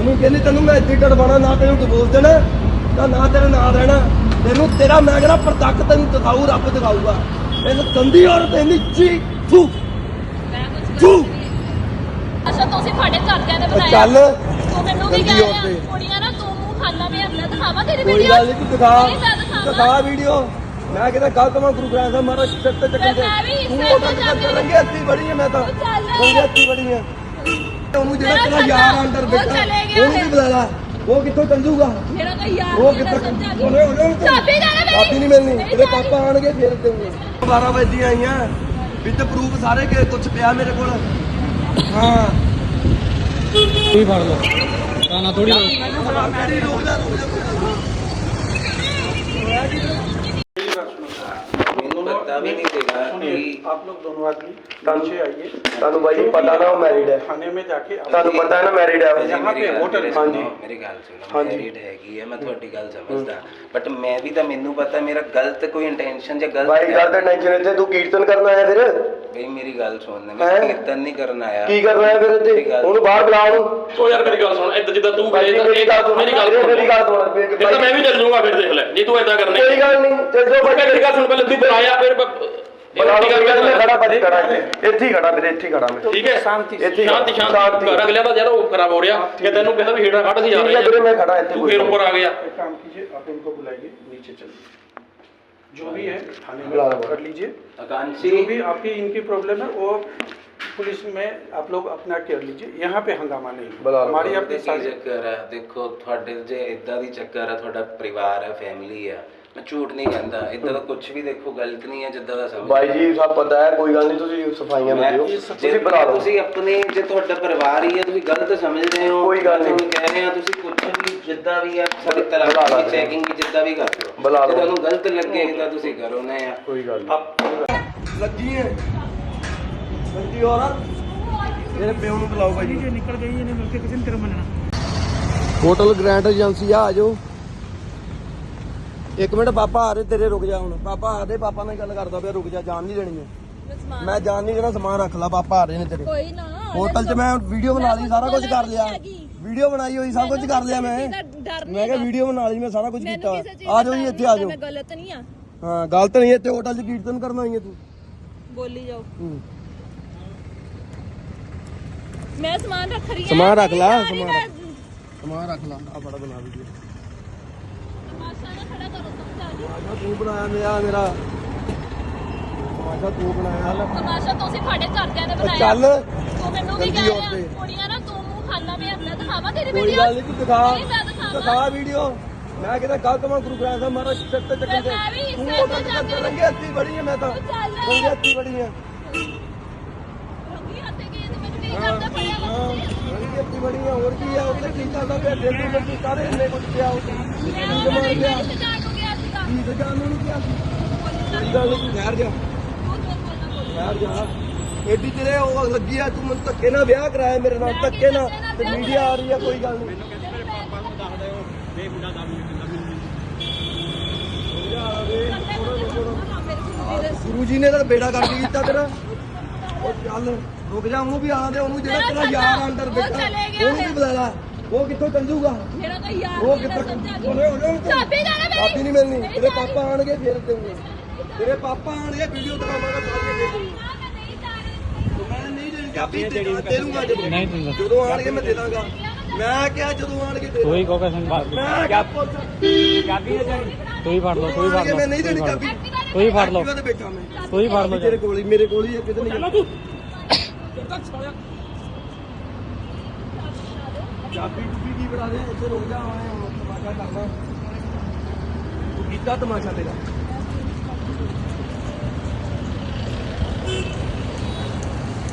ਉਹਨੂੰ ਕਹਿੰਦੀ ਤੈਨੂੰ ਮੈਂ ਇੱਥੇ ਡੜਵਾਣਾ ਨਾ ਤੈਨੂੰ ਡਿਵੋਰਸ ਦੇਣਾ ਤਾਂ ਨਾ ਤੇਰਾ ਨਾਂ ਰਹਿਣਾ। ਤੈਨੂੰ ਤੇਰਾ ਮੈਂ ਕਹਿੰਦਾ ਪ੍ਰਤੱਖ ਤੈਨੂੰ ਦਿਖਾਊ ਰੱਬ ਦਿਖਾਊਗਾ। ਇਹਨੂੰ ਗੰਦੀ ਔਰਤ ਇੰਨੀ ਚੀ ਥੂ ਮੈਂ ਕੁਝ ਤੂੰ। ਅੱਛਾ ਤੁਸੀਂ ਸਾਡੇ ਘਰਦਿਆਂ ਨੇ ਉਹ ਬਣਾਇਆ। ਚੱਲ ਤੂੰ ਮੈਨੂੰ ਵੀ ਕਹਿ ਰਿਹਾ। ਕੁੜੀਆਂ ਨਾ ਤੂੰ ਮੂੰਹ ਖਾਣਾ ਮੈਂ ਅਗਲਾ ਦਿਖਾਵਾ ਤੇਰੀ ਕੋਈ ਵੀਡੀਓ ਗੱਲ ਨਹੀਂ ਤੂੰ ਦਿਖਾ। ਨਹੀਂ ਮੈਂ ਦਿਖਾਵਾਂ। ਦਿਖਾ ਵੀਡੀਓ ਮੈਂ ਕਹਿੰਦਾ ਗਲਤ ਮੈਂ ਗੁਰੂ ਗ੍ਰੰਥ ਸਾਹਿਬ ਮਹਾਰਾਜ ਸਿਰ ਤੇ ਚੱਕਣ ਮੈਂ ਵੀ ਤੂੰ ਸਿਰ ਉਹਦਾ ਤੇ ਚੱਕ ਕੇ- ਰੰਗੇ ਹੱਥੀ ਬੜੀ ਹੈ ਮੈਂ ਤਾਂ। ਉਹ ਚੱਲ। ਰੰਗੇ ਹੱਥੀ ਬੜੀ ਹੈ ਉਹਨੂੰ ਜਿਹੜਾ ਤੇਰਾ। ਯਾਰ ਅੰਦਰ ਉਹ ਬੈਠਾ ਉਹਨੂੰ। ਵੀ ਬੁਲਾ ਲਾ ਉਹ ਕਿੱਥੋਂ ਚੱਲੂਗਾ ਮੇਰਾ ਕੋਈ ਯਾਰ ਉਹ ਕਿੱਥੇ ਉਹਨੇ ਉਹਨੇ ਚਾਬੀ ਦੇ ਮੇਰੀ। ਚਾਬੀ ਨਹੀਂ ਮਿਲਣੀ ਚਾਬੀ। ਪਾਪਾ ਆਣਗੇ ਫੇਰ ਦੇਊਂਗੇ 12 ਵਜੇ ਆਈਆਂ ਵਿਦ ਪ੍ਰੂਫ ਸਾਰੇ ਕਿ ਕੁਝ ਪਿਆ ਮੇਰੇ ਕੋਲ ਹਾਂ ਕੋਈ ਫੜ ਲਓ ਤਾਂ ਨਾ ਥੋੜੀ ਕਿਹੜੀ ਰੋਕ ਜਾ ਰੋਕ ਜਾ ਮੈਨੂੰ ਪਤਾ ਵੀ ਨਹੀਂ ਸੀਗਾ ਕਿ आप लोग दोनों आदमी नीचे आइए ਤੁਹਾਨੂੰ ਬਾਈ ਪਤਾ ਨਾ ਉਹ ਮੈਰਿਡ ਹੈ थाने में जाके आप- ਤੁਹਾਨੂੰ ਪਤਾ ਹੈ ਨਾ ਮੈਰਿਡ ਹੈ ਉਹ। ਭਾਜੀ, यहाँ ਮੇਰੀ पे ਗੱਲ- होटल ਮੇਰੀ है। ਸੁਣੋ, ਮੇਰੀ ਗੱਲ ਸੁਣੋ ਹਾਂਜੀ। ਮੈਰਿਡ ਹੈਗੀ ਹੈ ਮੈਂ ਤੁਹਾਡੀ ਗੱਲ ਸਮਝਦਾ ਬਟ ਮੈਂ ਵੀ ਤਾਂ ਮੈਨੂੰ ਪਤਾ ਮੇਰਾ ਗਲਤ ਕੋਈ ਇੰਟੈਂਸ਼ਨ ਜਾਂ ਗਲਤ ਬਾਈ ਗੱਲ ਤੇ ਟੈਨਸ਼ਨ ਇੱਥੇ ਤੂੰ ਕੀਰਤਨ ਕਰਨ ਆਇਆ ਫਿਰ ਬਈ ਮੇਰੀ ਗੱਲ ਸੁਣ ਮੈਂ ਹੈਂ? ਕੀਰਤਨ ਨਹੀਂ ਕਰਨ ਆਇਆ ਕੀ ਕਰਨਾ ਹੈ ਫਿਰ ਇੱਥੇ ਉਹਨੂੰ ਬਾਹਰ ਬੁਲਾ ਉਹਨੂੰ ਉਹ ਯਾਰ ਮੇਰੀ ਗੱਲ ਸੁਣ ਏਦਾਂ ਜਿੱਦਾਂ ਤੂੰ ਬਾਈ ਕਰੇ ਮੇਰੀ ਗੱਲ ਸੁਣ ਮੇਰੀ ਗੱਲ ਸੁਣ ਮੇਰੀ ਗੱਲ ਸੁਣ ਫਿਰ ਫਿਰ ਤਾਂ ਮੈਂ ਵੀ ਚੱਲ ਜਾਊਂਗਾ ਫਿਰ ਦੇਖ ਲੈ ਜੇ ਤੂੰ ਏਦਾਂ ਕਰਨੀ ਕੋਈ ਗੱਲ ਨਹੀਂ ਚੱਲ ਜਾਓ ਮੈਂ ਮੇਰੀ ਗੱਲ ਸੁਣ ਪਹਿਲੇ ਤੂੰ ਬੁਲਾਇਆ ਫਿਰ ਖੜਾ ਭਾਜੀ। ਖੜਾ। ਇੱਥੇ ਹੀ ਖੜਾ ਵੀਰੇ ਇੱਥੇ ਹੀ ਖੜਾ ਮੈਂ। ਠੀਕ ਹੈ। ਸ਼ਾਂਤੀ ਇੱਥੇ ਸ਼ਾਂਤੀ ਸ਼ਾਂਤੀ। ਕਰ ਅਗਲਿਆਂ ਦਾ ਯਾਰ ਉਹ ਖਰਾਬ ਹੋ ਰਿਹਾ ਕਿ ਤੈਨੂੰ ਕਹਿੰਦਾ ਵੀ ਹੇਠਾਂ ਕੱਢ ਸੀ ਜਾ ਰਿਹਾ ਵੀਰੇ ਮੈਂ ਖੜਾ ਇੱਥੇ ਤੂੰ ਫੇਰ ਉੱਪਰ ਆ ਗਿਆ। एक काम कीजिए आप इनको बुलाइए नीचे चलिए जो भी है थाने बुला में रहा हूँ। कर लीजिए आकांक्षी जो भी आपकी इनकी प्रॉब्लम है वो पुलिस में आप लोग अपना कर लीजिए यहाँ पे हंगामा नहीं बुला रहा हूँ। हमारी अपनी देखिए साझी ਚੱਕਰ ਆ ਦੇਖੋ ਤੁਹਾਡੇ ਜੇ ਇਦਾਂ ਦੀ ਚੱਕਰ ਆ ਤੁਹਾਡਾ ਪਰਿਵਾਰ ਆ ਫੈਮਿਲੀ ਆ ਮੈਂ ਝੂਠ ਨਹੀਂ ਕਹਿੰਦਾ ਇਦਾਂ ਦਾ ਕੁਝ ਵੀ ਦੇਖੋ ਗਲਤ ਨਹੀਂ ਹੈ ਜਿੱਦਾਂ ਦਾ ਸਮਝ ਬਾਈ ਜੀ ਸਭ ਪਤਾ ਹੈ ਕੋਈ ਗੱਲ ਨਹੀਂ ਤੁਸੀਂ ਸਫਾਈਆਂ ਮੈਂ- ਦਿਓ ਜੇ ਤੁਸੀਂ ਬੁਲਾ ਲਓ। ਤੁਸੀਂ ਆਪਣੇ ਜੇ ਤੁਹਾਡਾ ਪਰਿਵਾਰ ਹੀ ਹੈ ਤੁਸੀਂ ਗਲਤ ਸਮਝ ਰਹੇ ਹੋ ਕੋਈ ਗੱਲ ਨਹੀਂ। ਤੁਹਾਨੂੰ ਕਹਿ ਰਹੇ ਆ ਤੁਸੀਂ ਕੁਝ ਵੀ ਜਿੱਦਾਂ ਵੀ ਹੈ ਸਾਡੀ ਬੁਲਾ ਤਰ੍ਹਾਂ ਲਾ ਦੀ ਚੈਕਿੰਗ ਜਿੱਦਾਂ ਵੀ ਕਰ ਲਓ। ਬੁਲਾ ਜੇ ਲਓ। ਤੁਹਾਨੂੰ ਗਲਤ ਲੱਗੇ ਤਾਂ ਤੁਸੀਂ ਕਰੋ ਨਾ ਯਾਰ ਕੋਈ ਗੱਲ आप ਲੱਗੀ ਹੈ ਲੱਗੀ ਔਰਤ ਮੇਰੇ ਪਿਓ ਨੂੰ ਬੁਲਾਓ ਭਾਈ। ਜੀ ਨਿਕਲ ਗਈ ਇਹਨੇ ਮਿਲ ਕੇ ਕਿਸੇ ਨੇ ਤੇਰਾ ਮੰਨਣਾ। ਹੋਟਲ ਗ੍ਰੈਂਡ ਏਜੰਸੀ ਆ ਆਜੋ ਇੱਕ ਮਿੰਟ ਪਾਪਾ ਆ ਰਹੇ ਤੇਰੇ ਰੁਕ ਜਾ ਹੁਣ। ਪਾਪਾ ਆ ਦੇ ਪਾਪਾ ਨਾਲ ਗੱਲ ਕਰਦਾ ਪਿਆ ਰੁਕ ਜਾ ਜਾਨ ਨਹੀਂ ਦੇਣੀ ਹੈ ਮੈਂ ਜਾਨ ਨਹੀਂ ਦੇਣਾ ਸਮਾਨ ਰੱਖ ਲਾ ਪਾਪਾ ਆ ਰਹੇ ਨੇ ਤੇਰੇ। ਕੋਈ ਨਾ ਹੋਟਲ 'ਚ ਮੈਂ ਵੀਡੀਓ ਬਣਾ ਲਈ ਸਾਰਾ ਕੁਝ ਕਰ ਲਿਆ। ਵੀਡੀਓ ਬਣਾਈ ਹੋਈ ਸਭ ਕੁਝ ਕਰ ਲਿਆ ਮੈਂ। ਮੈਂ ਕਿਹਾ ਵੀਡੀਓ ਬਣਾ ਲਈ ਮੈਂ ਸਾਰਾ ਕੁਝ ਕੀਤਾ। ਆ ਜਾਓ ਜੀ ਇੱਥੇ ਆ ਜਾਓ। ਮੈਂ ਗਲਤ ਨਹੀਂ ਆ। ਹਾਂ ਗਲਤ ਨਹੀਂ ਇੱਥੇ ਹੋਟਲ 'ਚ ਕੀਰਤਨ ਕਰਨ ਆਈ ਹੈ ਤੂੰ। ਬੋਲੀ ਜਾਓ। ਹੂੰ। ਮੈਂ ਸਮਾਨ ਰੱਖ ਰਹੀ ਹਾਂ ਸਮਾਨ ਰੱਖ ਲਾ। ਸਮਾਨ ਰੱਖ। ਲਾ ਆ ਬੜਾ ਬਣਾ ਵੀਡੀਓ ਤਮਾਸ਼ਾ ਨਾ ਦੀ ਤੂੰ ਬਣਾਇਆ ਮੇਰਾ ਮੇਰਾ। ਤਮਾਸ਼ਾ ਤੂੰ ਬਣਾਇਆ ਤਮਾਸ਼ਾ ਤੁਸੀਂ ਸਾਡੇ ਘਰਦਿਆਂ ਨੇ ਉਹ ਬਣਾਇਆ। ਚੱਲ। ਤੂੰ ਮੈਨੂੰ ਵੀ ਕਹਿ। ਰਿਹਾ ਕੁੜੀਆਂ ਨਾ ਤੂੰ ਮੂੰਹ ਖਾਣਾ ਮੈਂ ਅਗਲਾ ਦਿਖਾਵਾ ਤੇਰੀ ਕੋਈ ਵੀਡੀਓ ਗੱਲ ਨਹੀਂ ਤੂੰ ਦਿਖਾ। ਦਿਖਾ ਵੀਡੀਓ ਮੈਂ ਕਹਿੰਦਾ ਗਲਤ ਮੈਂ ਗੁਰੂ ਗ੍ਰੰਥ ਸਾਹਿਬ ਮਹਾਰਾਜ ਤੇ ਮੈਂ ਵੀ ਤੂੰ ਤੇ ਚੱਕ ਕੇ- ਰੰਗੇ ਹੱਥੀ ਬੜੀ ਹੈ ਮੈਂ ਤਾਂ। ਉਹ। ਰੰਗੇ ਹੱਥੀ ਬੜੀ ਹੈ ਤੇ ਤੁਸੀਂ ਰੰਗੇ ਹੱਥੀ ਬੜੀ ਹੈ ਹੋਰ ਕੀ ਹੈ ਉੱਥੇ ਕੀ ਚੱਲਦਾ ਪਿਆ? ਦਿੱਲੀ ਵਿੱਚ ਸਾਰੇ ਇੰਨੇ ਕੁਝ ਪਿਆ ਉੱਥੇ। ਨੂੰ ਨੂੰ ਠਹਿਰ ਜਾ ਠਹਿਰ ਜਾ ਐਡੀ ਤੇਰੇ ਉਹ ਲੱਗੀ ਆ ਤੂੰ ਮੈਨੂੰ ਧੱਕੇ ਨਾਲ ਵਿਆਹ ਕਰਾਇਆ ਮੇਰੇ ਨਾਲ ਧੱਕੇ ਨਾਲ ਤੇ ਮੀਡੀਆ ਆ ਰਹੀ ਆ ਕੋਈ ਗੱਲ ਨਹੀਂ। ਗੁਰੂ ਜੀ ਨੇ ਤਾਂ ਬੇੜਾ ਕਰਕੇ ਕੀਤਾ ਤੇਰਾ। ਉਹ ਚੱਲ ਰੁਕ ਜਾ ਉਹਨੂੰ ਵੀ ਆਣ ਦੇ ਉਹਨੂੰ ਜਿਹੜਾ ਤੇਰਾ ਯਾਰ ਅੰਦਰ ਬੈਠਾ ਉਹਨੂੰ ਵੀ। ਬੁਲਾ ਲਾ। ਉਹ ਕਿੱਥੋਂ ਚੱਲ ਜਾਊਗਾ ਮੇਰਾ ਕੋਈ ਯਾਰ ਉਹ ਨਹੀਂ ਕਿੱਥੇ ਸਮਝਾ ਦੀ ਉਹਨੇ ਉਹਨੇ ਚਾਬੀ ਦੇ ਦੇ ਮੇਰੀ। ਚਾਬੀ ਨਹੀਂ ਮਿਲਣੀ ਮੇਰੀ ਤੇਰੇ ਚਾਬੀ। ਪਾਪਾ ਆਣਗੇ ਫੇਰ ਦੇਊਂਗੇ ਤੇਰੇ ਪਾਪਾ ਆਣਗੇ ਵੀਡੀਓ ਦਿਖਾਵਾਂਗਾ ਸਾਰੀਆਂ ਦੇ ਦੂੰਗਾ ਨਾ, ਮੈਂ ਨਹੀਂ ਜਾ ਰਹੀ। ਮੈਂ ਨਹੀਂ ਦੇਣੀ ਚਾਬੀ ਦੇ ਦੂੰਗਾ ਜਦੋਂ ਨਹੀਂ ਦਿੰਦਾ ਜਦੋਂ ਆਣਗੇ ਮੈਂ ਦੇ ਦਾਂਗਾ ਮੈਂ ਕਿਹਾ ਜਦੋਂ ਆਣਗੇ ਦੇ ਕੋਈ ਦਾਂਗਾ। ਕਹੋਗਾ ਸੰਗ ਮੈਂ ਕਿਹਾ ਪੁੱਛ ਕੋਈ ਫੜ ਲਓ ਕੋਈ ਫੜ ਆਣਗੇ ਲਓ ਮੈਂ ਨਹੀਂ ਦੇਣੀ ਚਾਬੀ ਕੋਈ ਫੜ ਲਓ ਐਕਟਿਵਾ ਤੇ ਬੈਠਾ ਮੈਂ ਕੋਈ ਫੜ ਲਓ ਤੇਰੇ ਕੋਲ ਹੀ ਮੇਰੇ ਕੋਲ ਹੀ ਹੈ, ਕਿਤੇ ਨਹੀਂ ਜਾਣਾ ਚਾਬੀ ਚੁਬੀ ਕੀ ਬਣਾ ਦੇ ਇੱਥੇ ਰੁਕ ਜਾ ਆਏ ਹੁਣ ਤਮਾਸ਼ਾ ਕਰਨਾ ਤੂੰ ਕੀਤਾ ਤਮਾਸ਼ਾ ਤੇਰਾ?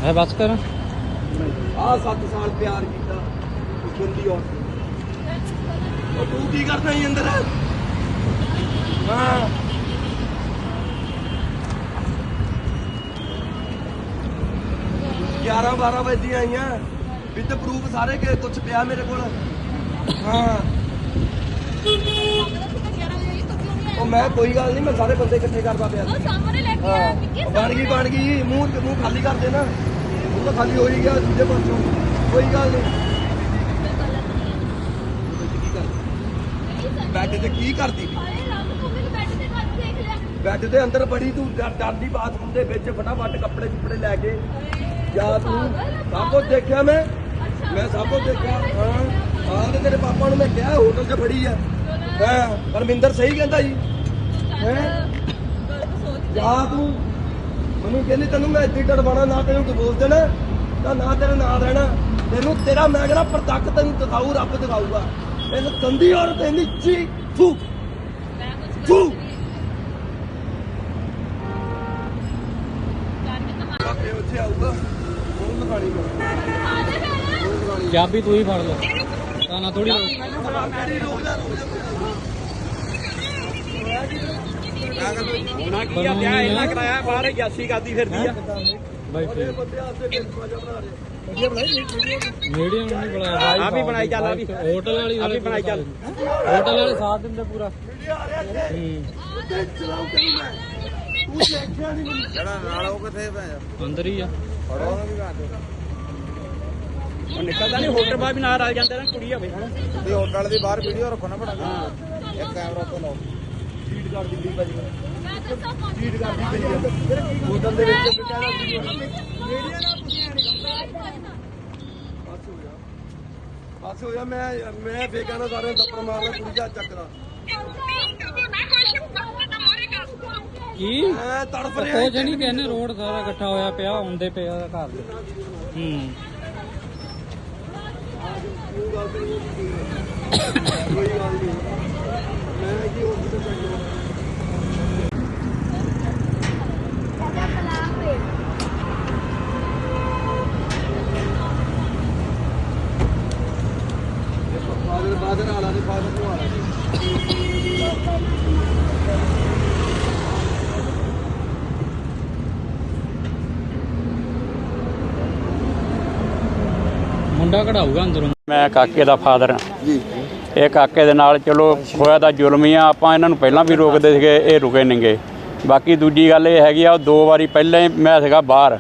ਹੈ ਬਸ ਕਰ। ਆ 7 ਸਾਲ ਪਿਆਰ ਕੀਤਾ ਤੂੰ ਗੰਦੀ ਔਰਤ ਉਹ ਤੂੰ ਕੀ ਕਰਦਾ ਹੀ ਅੰਦਰ? ਹਾਂ। ਗਿਆਰਾਂ 12 ਵਜੇ ਆਈਆਂ। ਵਿਦ ਪ੍ਰੂਫ ਸਾਰੇ ਕਿ ਕੁਝ ਪਿਆ ਮੇਰੇ ਕੋਲ। ਹਾਂ। ਉਹ ਮੈਂ ਕੋਈ ਗੱਲ ਨਹੀਂ ਮੈਂ ਸਾਰੇ ਬੰਦੇ ਇਕੱਠੇ ਕਰਦਾ ਪਿਆ। ਉਹ ਸਾਹਮਣੇ ਲੈ ਕੇ ਹਾਂ। ਆ ਵਿੱਕੀ ਉਹ ਬਣ ਗਈ ਬਣ ਗਈ। ਮੂੰਹ ਮੂੰਹ ਖਾਲੀ ਕਰ ਦੇ ਨਾ ਮੂੰਹ ਤਾਂ ਖਾਲੀ ਹੋ ਹੀ ਗਿਆ ਦੂਜੇ ਪਾਸੋਂ। ਕੋਈ ਗੱਲ ਨਹੀਂ ਬੈੱਡ ਤੇ ਕੀ ਕਰਦੀ ਬੈੱਡ ਦੇ ਅੰਦਰ ਬੜੀ ਤੂੰ ਡਰ- ਡਰਦੀ ਬਾਥਰੂਮ ਦੇ ਵਿੱਚ ਫਟਾਫਟ ਕੱਪੜੇ ਕੁਪੜੇ ਲੈ ਕੇ। ਜਾ ਤੂੰ। ਸਭ ਕੁਝ ਦੇਖਿਆ ਮੈਂ। ਮੈਂ ਸਭ ਕੁਝ ਦੇਖਿਆ। ਹਾਂ। ਹਾਂ ਤੇ ਤੇਰੇ ਪਾਪਾ ਨੂੰ ਮੈਂ ਕਿਹਾ ਹੋਟਲ 'ਚ ਫੜੀ ਆ। ਹਾਂ ਪਰਮਿੰਦਰ ਸਹੀ ਕਹਿੰਦਾ ਜੀ। ਹੈਂ? ਜਾ ਤੂੰ। ਮੈਨੂੰ ਕਹਿੰਦੀ ਤੈਨੂੰ ਮੈਂ ਇੱਥੇ ਡੜਵਾਣਾ ਨਾ ਤੈਨੂੰ ਡਿਵੋਰਸ ਦੇਣਾ ਤਾਂ ਨਾ ਤੇਰਾ ਨਾਂ ਰਹਿਣਾ। ਤੈਨੂੰ ਤੇਰਾ ਮੈਂ ਕਹਿੰਦਾ ਪ੍ਰਤੱਖ ਤੈਨੂੰ ਦਿਖਾਊ ਰੱਬ ਦਿਖਾਊਗਾ। ਇਹਨੂੰ ਗੰਦੀ ਔਰਤ ਇੰਨੀ ਚੀ ਫੂ। ਫੂ। ਬਾਪੇ ਉੱਥੇ ਆਊਗਾ। ਉਹਨੂੰ ਆਦੇ ਫਿਰ। ਚਾਬੀ ਤੂੰ ਹੀ ਫੜ ਲੈ ਤਾਂ ਨਾ ਥੋੜੀ ਮੈਨੂੰ ਬੜਾ ਮੇਰੀ ਰੋਕ ਜਾ ਰੋਕ ਜਾ ਹੋਣਾ ਕੀ ਆ ਕਰਾਇਆ ਬਾਹਰ ਕਰਦੀ ਫਿਰਦੀ ਬਾਈ ਫਿਰ ਮੀਡੀਅਮ ਨਹੀਂ ਬਾਈ ਆਹ ਵੀ ਬਣਾਈ ਚੱਲ, ਆਹ ਵੀ। ਹੋਟਲ ਵਾਲੀ ਆਹ ਵੀ ਬਣਾਈ ਚੱਲ। ਹੋਟਲ ਵਾਲੇ ਸਾਥ ਦਿੰਦੇ ਪੂਰਾ। ਵੀਡੀਓ ਆ ਰਿਹਾ ਇੱਥੇ ਹੂੰ ਤੇ ਚਲਾਉ ਤੈਨੂੰ ਮੈਂ ਤੂੰ ਦੇਖਿਆ ਨਹੀਂ ਮੈਨੂੰ ਅੰਦਰ ਹੀ ਆ ਉਹ ਨਿਕਲਦਾ ਨਹੀਂ ਹੋਟਲ ਬਾਹਰ ਵੀ ਨਾਲ ਆ ਜਾਂਦੇ ਨਾ ਕੁੜੀ ਹੋਵੇ। ਤੇ ਹੋਟਲ ਦੀ ਬਾਹਰ ਵੀਡੀਓ ਰੱਖੋ ਨਾ ਬਣਾ ਕੇ ਇੱਕ ਕੈਮਰਾ ਉੱਤੇ ਲਾਓ। ਫੀਡ ਕਰ ਦਿੱਲੀ ਭਾਜੀ। ਮੈਂ ਦੱਸਾਂ ਕੌਣ ਫੀਡ ਕਰ ਦਿੱਲੀ ਹੋਟਲ ਦੇ ਵਿੱਚ ਬਚਾਰਾ ਸੀ ਮੀਡੀਆ ਨਾਲ ਤੁਸੀਂ ਨਹੀਂ ਬਸ ਹੋ ਗਿਆ। ਬਸ ਹੋ ਗਿਆ। ਮੈਂ ਮੈਂ ਫੇਕਾਂ ਨਾਲ ਸਾਰਿਆਂ ਨੂੰ ਦੱਪੜ ਮਾਰਦਾ ਕੁੜੀ ਦਾ ਚੱਕਦਾ ਕੀ? ਮੈਂ ਤੜਫ ਰਿਹਾ ਨਹੀਂ ਕਹਿੰਦੇ ਰੋਡ ਸਾਰਾ ਇਕੱਠਾ ਹੋਇਆ ਪਿਆ ਹੁੰਦੇ ਪਿਆ ਘਰ ਦੇ। ਹੂੰ। ਕੋਈ ਗੱਲ ਨਹੀਂ। ਮੈਂ ਕੀ ਹੋਰ ਕਿਤੇ ਚੱਕਦਾ ਫਾਦਰ ਫਾਦਰ ਆਲਾ ਦੇ ਫਾਦਰ ਨੂੰ ਆਲਾ ਮੁੰਡਾ ਕਢਾਊਗਾ ਅੰਦਰੋਂ? ਮੈਂ ਕਾਕੇ ਦਾ ਫਾਦਰ ਹਾਂ। ਜੀ। ਇਹ ਕਾਕੇ ਦੇ ਨਾਲ ਚਲੋ ਹੋਇਆ ਤਾਂ ਜ਼ੁਲਮ ਹੀ ਆ ਆਪਾਂ ਇਹਨਾਂ ਨੂੰ ਪਹਿਲਾਂ ਵੀ ਰੋਕਦੇ ਸੀਗੇ ਇਹ ਰੁਕੇ ਨਹੀਂਗੇ ਬਾਕੀ ਦੂਜੀ ਗੱਲ ਇਹ ਹੈਗੀ ਆ ਉਹ ਦੋ ਵਾਰੀ ਪਹਿਲਾਂ ਹੀ ਮੈਂ ਸੀਗਾ ਬਾਹਰ।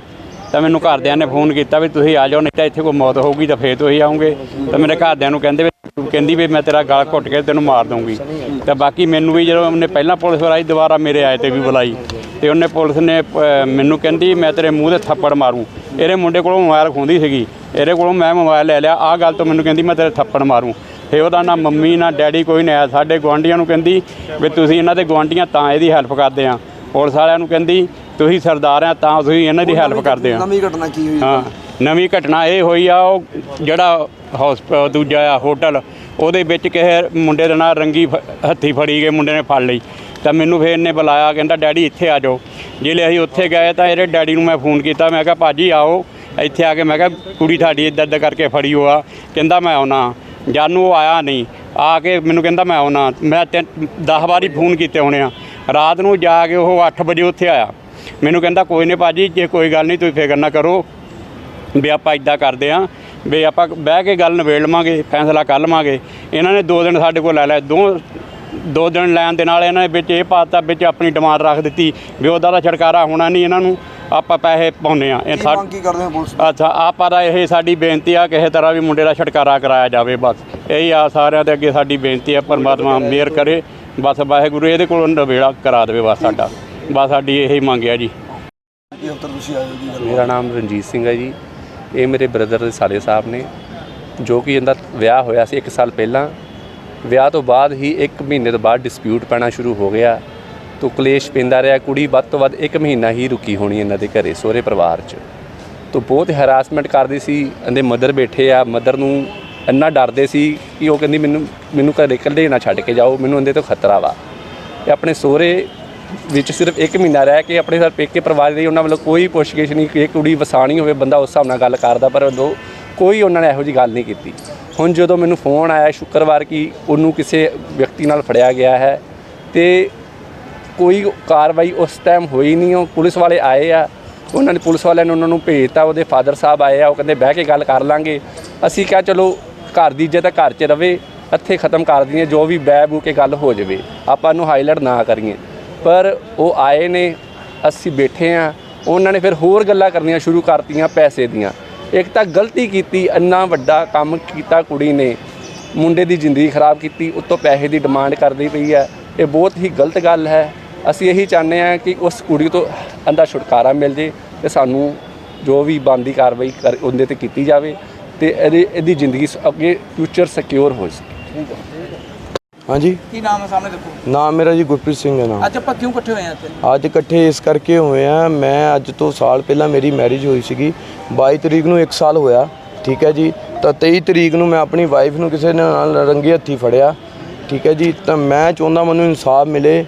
ਤਾਂ ਮੈਨੂੰ ਘਰਦਿਆਂ ਨੇ ਫੋਨ ਕੀਤਾ ਵੀ ਤੁਸੀਂ ਆ ਜਾਓ, ਨਹੀਂ ਤਾਂ ਇੱਥੇ ਕੋਈ ਮੌਤ ਹੋਊਗੀ ਤਾਂ ਫੇਰ ਤੁਸੀਂ ਆਉਂਗੇ। ਤਾਂ ਮੇਰੇ ਘਰਦਿਆਂ ਨੂੰ ਕਹਿੰਦੇ ਵੀ ਕਹਿੰਦੀ ਵੀ ਮੈਂ ਤੇਰਾ ਗਲ ਘੁੱਟ ਕੇ ਤੈਨੂੰ ਮਾਰ ਦਊਂਗੀ। ਤਾਂ ਬਾਕੀ ਮੈਨੂੰ ਵੀ ਜਦੋਂ ਉਹਨੇ ਪਹਿਲਾਂ ਪੁਲਿਸ ਵਾਲਾ ਦੁਬਾਰਾ ਮੇਰੇ ਆਏ ਤੇ ਵੀ ਬੁਲਾਈ। ਤੇ ਉਹਨੇ ਪੁਲਿਸ ਨੇ ਮੈਨੂੰ ਕਹਿੰਦੀ, ਮੈਂ ਤੇਰੇ ਮੂੰਹ ਤੇ ਥੱਪੜ ਮਾਰੂ। ਇਹਦੇ ਮੁੰਡੇ ਕੋਲੋਂ ਮੋਬਾਈਲ ਖੋਂਦੀ ਸੀਗੀ। ਇਹਦੇ ਕੋਲੋਂ ਮੈਂ ਮੋਬਾਈਲ ਲੈ ਲਿਆ। ਆਹ ਗੱਲ ਤੋਂ ਮੈਨੂੰ ਕਹਿੰਦੀ, ਮੈਂ ਤੇਰੇ ਥੱਪੜ ਮਾਰੂੰ। ਫੇ ਉਹਦਾ ਨਾ ਮੰਮੀ, ਨਾ ਡੈਡੀ, ਕੋਈ ਨਹੀਂ ਆਇਆ ਸਾਡੇ ਗੁਆਂਢੀਆਂ ਨੂੰ ਕਹਿੰਦੀ ਵੀ ਤੁਸੀਂ ਇਹਨਾਂ ਦੇ ਗੁਆਂਢੀਆਂ ਤਾਂ ਇਹਦੀ ਹੈਲਪ ਕਰਦੇ ਆ। ਪੁਲਿਸ ਵਾਲਿਆਂ ਨੂੰ ਕਹਿੰਦੀ ਤੁਸੀਂ ਸਰਦਾਰ ਆ ਤਾਂ ਤੁਸੀਂ ਇਹਨਾਂ ਦੀ ਹੈਲਪ ਕਰਦੇ ਆ। ਨਵੀਂ ਘਟਨਾ ਕੀ ਹੋਈ? ਹਾਂ ਨਵੀਂ ਘਟਨਾ ਇਹ ਹੋਈ ਆ ਉਹ ਜਿਹੜਾ ਹਸਪ ਦੂਜਾ ਆ ਹੋਟਲ ਉਹਦੇ ਵਿੱਚ ਕਿਸੇ ਮੁੰਡੇ ਦੇ ਨਾਲ ਰੰਗੀ ਹੱਥੀ ਫੜੀ ਗਏ ਮੁੰਡੇ ਨੇ ਫੜ ਲਈ। ਤਾਂ ਮੈਨੂੰ ਫੇਰ ਇਹਨੇ ਬੁਲਾਇਆ ਕਹਿੰਦਾ ਡੈਡੀ ਇੱਥੇ ਆ ਜਾਓ। ਜਿਹੜੇ ਅਸੀਂ ਉੱਥੇ ਗਏ ਤਾਂ ਇਹਦੇ ਡੈਡੀ ਨੂੰ ਮੈਂ ਫੋਨ ਕੀਤਾ ਮੈਂ ਕਿਹਾ ਭਾਜੀ ਆਓ। ਇੱਥੇ ਆ ਕੇ ਮੈਂ ਕਿਹਾ ਕੁੜੀ ਤੁਹਾਡੀ ਇੱਦਾਂ ਇੱਦਾਂ ਕਰਕੇ ਫੜੀ ਹੋਆ। ਕਹਿੰਦਾ ਮੈਂ ਆਉਣਾ। ਜਾਨੂੰ ਉਹ ਆਇਆ ਨਹੀਂ। ਆ ਕੇ ਮੈਨੂੰ ਕਹਿੰਦਾ ਮੈਂ ਆਉਣਾ। ਮੈਂ 10 ਵਾਰੀ ਫੋਨ ਕੀਤੇ ਹੋਣੇ ਆ। ਰਾਤ ਨੂੰ ਜਾ ਕੇ ਉਹ 8 ਵਜੇ ਉੱਥੇ ਆਇਆ। ਮੈਨੂੰ ਕਹਿੰਦਾ ਕੋਈ ਨਹੀਂ ਭਾਜੀ ਜੇ ਕੋਈ ਗੱਲ ਨਹੀਂ ਤੁਸੀਂ ਫਿਕਰ ਨਾ ਕਰੋ ਵੀ ਆਪਾਂ ਇਦਾਂ ਕਰਦੇ ਆਂ ਵੀ ਆਪਾਂ ਬਹਿ ਕੇ ਗੱਲ ਨਿਬੇੜ ਲਵਾਂਗੇ ਫੈਸਲਾ ਕਰ ਲਵਾਂਗੇ। ਇਹਨਾਂ ਨੇ ਦੋ ਦਿਨ ਸਾਡੇ ਕੋਲ ਲੈ ਲਿਆ ਦੋ ਦੋ ਦਿਨ ਲੈਣ ਦੇ ਨਾਲ ਇਹਨਾਂ ਨੇ ਵਿੱਚ ਇਹ ਪਾਤਾ ਵਿੱਚ ਆਪਣੀ ਡਿਮਾਂਡ ਰੱਖ ਦਿੱਤੀ ਵੀ ਉਹਦਾ ਦਾ ਛਡਕਾਰਾ ਹੋਣਾ ਨਹੀਂ ਇਹਨਾਂ ਨੂੰ ਆਪਾਂ ਪੈਸੇ ਪਾਉਨੇ ਆ। ਇਹ ਸਾ- ਕੀ ਕਰਦੇ ਹੋ ਪੁਲਿਸ ਅੱਛਾ ਆਪਾਂ ਦਾ ਇਹ ਸਾਡੀ ਬੇਨਤੀ ਆ ਕਿਸੇ ਤਰ੍ਹਾਂ ਵੀ ਮੁੰਡੇ ਦਾ ਛਡਕਾਰਾ ਕਰਾਇਆ ਜਾਵੇ ਬਸ। ਇਹੀ ਆ ਸਾਰਿਆਂ ਦੇ ਅੱਗੇ ਸਾਡੀ ਬੇਨਤੀ ਆ ਪਰਮਾਤਮਾ ਮਿਹਰ ਕਰੇ ਬਸ ਵਾਹਿਗੁਰੂ ਇਹਦੇ ਕੋਲ ਨਵੇੜਾ ਕਰਾ ਦੇਵੇ ਬਸ ਸਾਡਾ। ਬਸ ਸਾਡੀ ਇਹੀ ਮੰਗ ਆ ਜੀ। ਕੀ ਉੱਤਰ ਤੁਸੀਂ ਆਏ ਹੋ ਜੀ ਗੱਲ ਮੇਰਾ ਨਾਮ ਰਣਜੀਤ ਸਿੰਘ ਹੈ ਜੀ। ਇਹ ਮੇਰੇ ਬ੍ਰਦਰ ਦੇ ਸਾਲੇ ਸਾਹਿਬ ਨੇ ਜੋ ਕਿ ਇਹਦਾ ਵਿਆਹ ਹੋਇਆ ਸੀ 1 ਸਾਲ ਪਹਿਲਾਂ। ਵਿਆਹ ਤੋਂ ਬਾਅਦ ਹੀ 1 ਮਹੀਨੇ ਤੋਂ ਬਾਅਦ ਡਿਸਪਿਊਟ ਪੈਣਾ ਸ਼ੁਰੂ ਹੋ ਗਿਆ। ਤੋ ਕਲੇਸ਼ ਪੈਂਦਾ ਰਿਹਾ ਕੁੜੀ ਵੱਧ ਤੋਂ ਵੱਧ 1 ਮਹੀਨਾ ਹੀ ਰੁਕੀ ਹੋਣੀ ਇਹਨਾਂ ਦੇ ਘਰੇ ਸਹੁਰੇ ਪਰਿਵਾਰ 'ਚ। ਤੋ ਬਹੁਤ ਹਰਾਸਮੈਂਟ ਕਰਦੀ ਸੀ ਇਹਦੇ ਮਦਰ ਬੈਠੇ ਆ। ਮਦਰ ਨੂੰ ਇੰਨਾ ਡਰਦੇ ਸੀ ਕਿ ਉਹ ਕਹਿੰਦੀ ਮੈਨੂੰ ਮੈਨੂੰ ਘਰੇ ਇਕੱਲੇ ਨਾ ਛੱਡ ਕੇ ਜਾਓ ਮੈਨੂੰ ਇਹਦੇ ਤੋਂ ਖਤਰਾ ਵਾ। ਤੇ ਆਪਣੇ ਸਹੁਰੇ ਵਿੱਚ ਸਿਰਫ 1 ਮਹੀਨਾ ਰਹਿ ਕੇ ਆਪਣੇ ਸਰ ਪੇਕੇ ਪਰਿਵਾਰ ਦੀ ਉਹਨਾਂ ਵੱਲੋਂ ਕੋਈ ਪੁੱਛਗਿੱਛ ਨਹੀਂ ਕਿ ਕੁੜੀ ਵਸਾਣੀ ਹੋਵੇ, ਬੰਦਾ ਉਸ ਹਿਸਾਬ ਨਾਲ ਗੱਲ ਕਰਦਾ, ਪਰ ਉਦੋਂ ਕੋਈ ਉਹਨਾਂ ਨੇ ਇਹੋ ਜੀ ਗੱਲ ਨਹੀਂ ਕੀਤੀ। ਹੁਣ ਜਦੋਂ ਮੈਨੂੰ ਫੋਨ ਆਇਆ, ਸ਼ੁੱਕਰਵਾਰ ਕਿ ਉਹਨੂੰ ਕਿਸੇ ਵਿਅਕਤੀ ਨਾਲ ਫੜਿਆ ਗਿਆ ਹੈ ਤੇ ਕੋਈ ਕਾਰਵਾਈ ਉਸ ਟਾਈਮ ਹੋਈ ਨਹੀਂ, ਉਹ ਪੁਲਿਸ ਵਾਲੇ ਆਏ ਆ, ਉਹਨਾਂ ਨੇ ਪੁਲਿਸ ਵਾਲਿਆਂ ਨੇ ਉਹਨਾਂ ਨੂੰ ਭੇਜਤਾ, ਉਹਦੇ ਫਾਦਰ ਸਾਹਿਬ ਆਏ ਆ, ਉਹ ਕਹਿੰਦੇ ਬਹਿ ਕੇ ਗੱਲ ਕਰ ਲਾਂਗੇ। ਅਸੀਂ ਕਿਹਾ ਚਲੋ ਘਰ ਦੀ ਇੱਜ਼ਤ ਤਾਂ ਘਰ 'ਚ ਰਵੇ ਇੱਥੇ ਖਤਮ ਕਰ ਦਈਏ, ਜੋ ਵੀ ਬਹਿ ਬੂ ਕੇ ਗੱਲ ਹੋ ਜਾਵੇ, ਆਪਾਂ ਨੂੰ ਹਾਈਲਾਈਟ ਨਾ ਕਰੀਏ। ਪਰ ਉਹ ਆਏ ਨੇ, ਅਸੀਂ ਬੈਠੇ ਆ ਉਹਨਾਂ ਨੇ ਫਿਰ ਹੋਰ ਗੱਲਾਂ ਕਰਨੀਆਂ ਸ਼ੁਰੂ ਕਰਤੀਆਂ ਪੈਸੇ ਦੀਆਂ। ਇੱਕ ਤਾਂ ਗਲਤੀ ਕੀਤੀ, ਇੰਨਾ ਵੱਡਾ ਕੰਮ ਕੀਤਾ ਕੁੜੀ ਨੇ। ਮੁੰਡੇ ਦੀ ਜ਼ਿੰਦਗੀ ਖਰਾਬ ਕੀਤੀ, ਉੱਤੋਂ ਪੈਸੇ ਦੀ ਡਿਮਾਂਡ ਕਰਦੀ ਪਈ ਹੈ। ਇਹ ਬਹੁਤ ਹੀ ਗਲਤ ਗੱਲ ਹੈ। ਅਸੀਂ ਇਹੀ ਚਾਹੁੰਦੇ ਹਾਂ ਕਿ ਉਸ ਕੁੜੀ ਤੋਂ ਅੰਦਾ ਛੁਟਕਾਰਾ ਮਿਲ ਜੇ ਤੇ ਸਾਨੂੰ ਜੋ ਵੀ ਬਣਦੀ ਕਾਰਵਾਈ ਕਰ ਉਹਦੇ ਤੇ ਕੀਤੀ ਜਾਵੇ ਤੇ ਇਹਦੀ ਇਹਦੀ ਜ਼ਿੰਦਗੀ ਸ- ਅੱਗੇ ਫਿਊਚਰ ਸਿਕਿਉਰ ਹੋ ਸਕੇ। ਹਾਂਜੀ। ਕੀ ਨਾਮ ਹੈ ਸਾਹਮਣੇ ਦੇਖੋ। ਨਾਮ ਮੇਰਾ ਜੀ ਗੁਰਪ੍ਰੀਤ ਸਿੰਘ ਹੈ ਨਾਮ। ਅੱਜ ਆਪਾਂ ਕਿਉਂ ਇਕੱਠੇ ਹੋਏ ਆ ਇੱਥੇ? ਅੱਜ ਇਕੱਠੇ ਇਸ ਕਰਕੇ ਹੋਏ ਆ ਮੈਂ ਅੱਜ ਤੋਂ ਸਾਲ ਪਹਿਲਾਂ ਮੇਰੀ ਮੈਰਿਜ ਹੋਈ ਸੀਗੀ। 22 ਤਰੀਕ ਨੂੰ 1 ਸਾਲ ਹੋਇਆ ਠੀਕ ਹੈ ਜੀ। ਤਾਂ 23 ਤਰੀਕ ਨੂੰ ਮੈਂ ਆਪਣੀ ਵਾਈਫ ਨੂੰ ਕਿਸੇ ਨੇ ਨਾਲ ਰੰਗੇ ਹੱਥੀ ਫੜਿਆ ਠੀਕ ਹੈ ਜੀ। ਤਾਂ ਮੈਂ ਚਾਹੁੰਦਾ ਮੈਨੂੰ ਇਨਸਾਫ ਮਿਲੇ।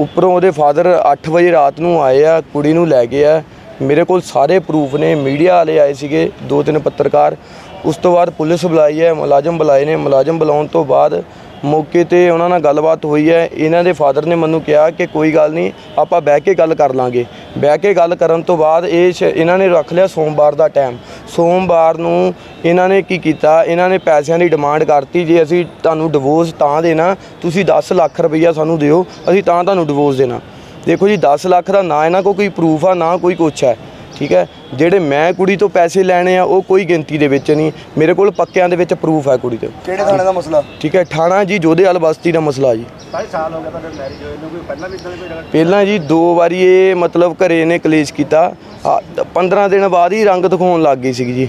ਉੱਪਰੋਂ ਉਹਦੇ ਫਾਦਰ 8 ਵਜੇ ਰਾਤ ਨੂੰ ਆਏ ਆ ਕੁੜੀ ਨੂੰ ਲੈ ਗਏ ਆ। ਮੇਰੇ ਕੋਲ ਸਾਰੇ ਪ੍ਰੂਫ ਨੇ ਮੀਡੀਆ ਵਾਲੇ ਆਏ ਸੀਗੇ ਦੋ ਤਿੰਨ ਪੱਤਰਕਾਰ। ਉਸ ਤੋਂ ਬਾਅਦ ਪੁਲਿਸ ਬੁਲਾਈ ਹੈ ਮੁਲਾਜ਼ਮ ਬੁਲਾਏ ਨੇ। ਮੁਲਾਜ਼ਮ ਬੁਲਾਉਣ ਤੋਂ ਬਾਅਦ ਮੌਕੇ ਤੇ ਉਹਨਾਂ ਨਾਲ ਗੱਲਬਾਤ ਹੋਈ ਹੈ। ਇਹਨਾਂ ਦੇ ਫਾਦਰ ਨੇ ਮੈਨੂੰ ਕਿਹਾ ਕਿ ਕੋਈ ਗੱਲ ਨਹੀਂ, ਆਪਾਂ ਬਹਿ ਕੇ ਗੱਲ ਕਰ ਲਾਂਗੇ। ਬਹਿ ਕੇ ਗੱਲ ਕਰਨ ਤੋਂ ਬਾਅਦ ਇਹ ਸ਼- ਇਹਨਾਂ ਨੇ ਰੱਖ ਲਿਆ ਸੋਮਵਾਰ ਦਾ ਟਾਈਮ ਸੋਮਵਾਰ ਨੂੰ ਇਹਨਾਂ ਨੇ ਕੀ ਕੀਤਾ? ਇਹਨਾਂ ਨੇ ਪੈਸਿਆਂ ਦੀ ਡਿਮਾਂਡ ਕਰਤੀ ਜੇ ਅਸੀਂ ਤੁਹਾਨੂੰ ਡਿਵੋਰਸ ਤਾਂ ਦੇਣਾ, ਤੁਸੀਂ 10 ਲੱਖ ਰੁਪਈਆ ਸਾਨੂੰ ਦਿਓ, ਅਸੀਂ ਤਾਂ ਤੁਹਾਨੂੰ ਡਿਵੋਰਸ ਦੇਣਾ। ਦੇਖੋ ਜੀ 10 ਲੱਖ ਦਾ ਨਾ ਇਹਨਾਂ ਕੋਲ ਕੋਈ ਪ੍ਰੂਫ ਆ, ਨਾ ਕੋਈ ਕੁਛ ਹੈ। ਠੀਕ ਹੈ? ਜਿਹੜੇ ਮੈਂ ਕੁੜੀ ਤੋਂ ਪੈਸੇ ਲੈਣੇ ਆ ਉਹ ਕੋਈ ਗਿਣਤੀ ਦੇ ਵਿੱਚ ਨਹੀਂ। ਮੇਰੇ ਕੋਲ ਪੱਕਿਆਂ ਦੇ ਵਿੱਚ ਪ੍ਰੂਫ ਹੈ ਕੁੜੀ ਤੇ। ਕਿਹੜੇ ਥਾਣੇ ਦਾ ਮਸਲਾ? ਠੀਕ ਹੈ? ਠਾਣਾ ਜੀ ਜੋਧੇਵਾਲ ਬਸਤੀ ਦਾ ਮਸਲਾ ਜੀ। ਸਾਲ ਹੋ ਗਿਆ ਤੁਹਾਡੇ ਮੈਰਿਜ ਹੋਏ ਨੂੰ ਕੋਈ ਪਹਿਲਾਂ ਵੀ ਇਦਾਂ ਪਹਿਲਾਂ ਜੀ ਦੋ ਵਾਰੀ ਇਹ ਮਤਲਬ ਘਰੇ ਇਹਨੇ ਕਲੇਸ਼ ਕੀਤਾ। ਆ, 15 ਦਿਨ ਬਾਅਦ ਹੀ ਰੰਗ ਦਿਖਾਉਣ ਲੱਗ ਗਈ ਸੀਗੀ ਜੀ।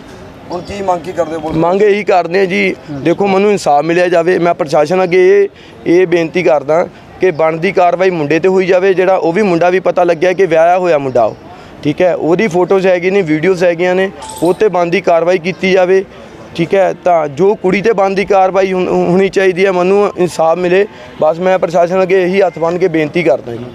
ਹੁਣ ਕੀ ਮੰਗ ਕੀ ਕਰਦੇ ਹੋ ਮੰਗ ਇਹੀ ਕਰਦੇ ਆ ਜੀ, ਦੇਖੋ ਮੈਨੂੰ ਇਨਸਾਫ ਮਿਲਿਆ ਜਾਵੇ, ਮੈਂ ਪ੍ਰਸ਼ਾਸਨ ਅੱਗੇ ਇਹ ਇਹ ਬੇਨਤੀ ਕਰਦਾ ਕਿ ਬਣਦੀ ਕਾਰਵਾਈ ਮੁੰਡੇ ਤੇ ਹੋਈ ਜਾਵੇ, ਜਿਹੜਾ ਉਹ ਵੀ ਮੁੰਡਾ ਵੀ ਪਤਾ ਲੱਗਿਆ ਕਿ ਵਿਆਹਿਆ ਹੋਇਆ ਮੁੰਡਾ ਉਹ, ਠੀਕ ਹੈ? ਉਹਦੀ ਫੋਟੋਜ਼ ਹੈਗੀ ਨੇ, ਵੀਡੀਓਜ਼ ਹੈਗੀਆਂ ਨੇ, ਉਹ ਤੇ ਬਣਦੀ ਕਾਰਵਾਈ ਕੀਤੀ ਜਾਵੇ, ਠੀਕ ਹੈ? ਤਾਂ ਜੋ ਕੁੜੀ ਤੇ ਬਣਦੀ ਕਾਰਵਾਈ ਹੋਣੀ ਚਾਹੀਦੀ ਹੈ, ਮੈਨੂੰ ਇਨਸਾਫ ਮਿਲੇ, ਬਸ ਮੈਂ ਪ੍ਰਸ਼ਾਸਨ ਅੱਗੇ ਇਹੀ ਹੱਥ ਬੰਨ੍ਹ ਕੇ ਬੇਨਤੀ ਕਰਦਾ ਜੀ।